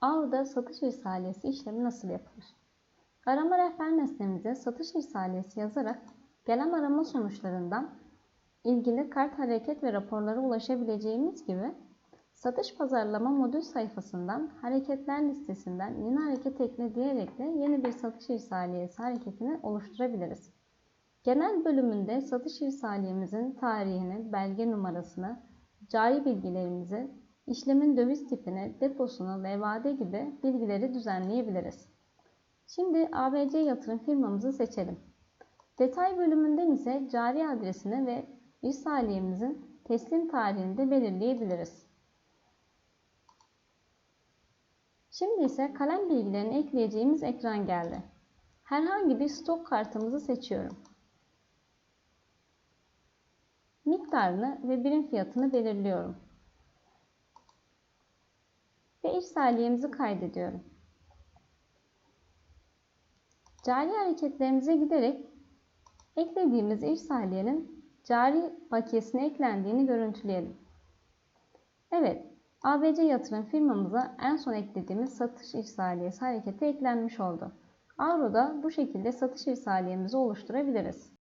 Avru'da satış irsaliyesi işlemi nasıl yapılır? Arama rehber satış irsaliyesi yazarak gelen arama sonuçlarından ilgili kart hareket ve raporlara ulaşabileceğimiz gibi satış pazarlama modül sayfasından hareketler listesinden yeni hareket ekle diyerek de yeni bir satış irsaliyesi hareketini oluşturabiliriz. Genel bölümünde satış irsaliyemizin tarihini, belge numarasını, cari bilgilerimizi, işlemin döviz tipini, deposunu ve vade gibi bilgileri düzenleyebiliriz. Şimdi ABC yatırım firmamızı seçelim. Detay bölümünden ise cari adresini ve irsaliyemizin teslim tarihini de belirleyebiliriz. Şimdi ise kalem bilgilerini ekleyeceğimiz ekran geldi. Herhangi bir stok kartımızı seçiyorum. Miktarını ve birim fiyatını belirliyorum. İrsaliyemizi kaydediyorum. Cari hareketlerimize giderek eklediğimiz irsaliyenin cari bakiyesine eklendiğini görüntüleyelim. Evet, ABC yatırım firmamıza en son eklediğimiz satış irsaliyesi hareketi eklenmiş oldu. Avro'da bu şekilde satış irsaliyemizi oluşturabiliriz.